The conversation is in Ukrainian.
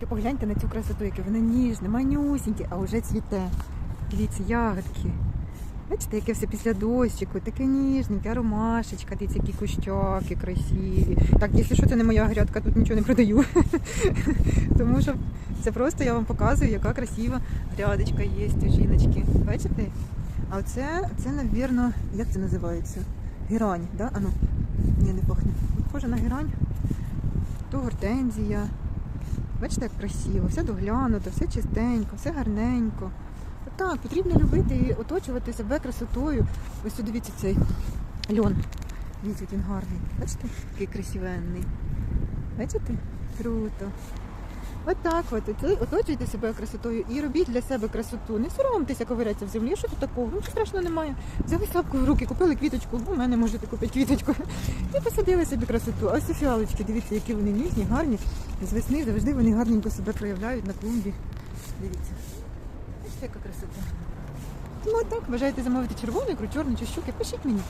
Ви Погляньте на цю красоту, яке воно ніжне, манюсіньке, а вже цвіте. Дивіться, ягодки. Бачите, яке все після дощику, таке ніжненьке, ромашечка, дивіться, які кущаки красиві. Так, якщо що, це не моя грядка, тут нічого не продаю. Тому що це просто я вам показую, яка красива грядочка є у жіночки. Бачите? А оце, це, навірно, як це називається? Герань, да? Ану, ні, не пахне. Похоже на герань. То гортензія. Бачите, як красиво, все доглянуто, все чистенько, все гарненько. Так, потрібно любити і оточувати себе красотою. Ось тут дивіться цей льон. Дивіться, він гарний. Бачите, який красивенний. Бачите? Круто. От, от. Оточуйте себе красотою і робіть для себе красоту. Не соромтеся ковирятися в землі. Що тут такого? Ну, нічого страшного немає. Взяли сапку в руки, купили квіточку, у мене можете купити квіточку. І посадили собі красоту. А ось фіалочки, дивіться, які вони ніжні, гарні. З весни завжди вони гарненько себе проявляють на клумбі. Дивіться. Бачите, яка красота. Ну так, бажаєте замовити червону ікру, чорну чи щуки, пишіть мені.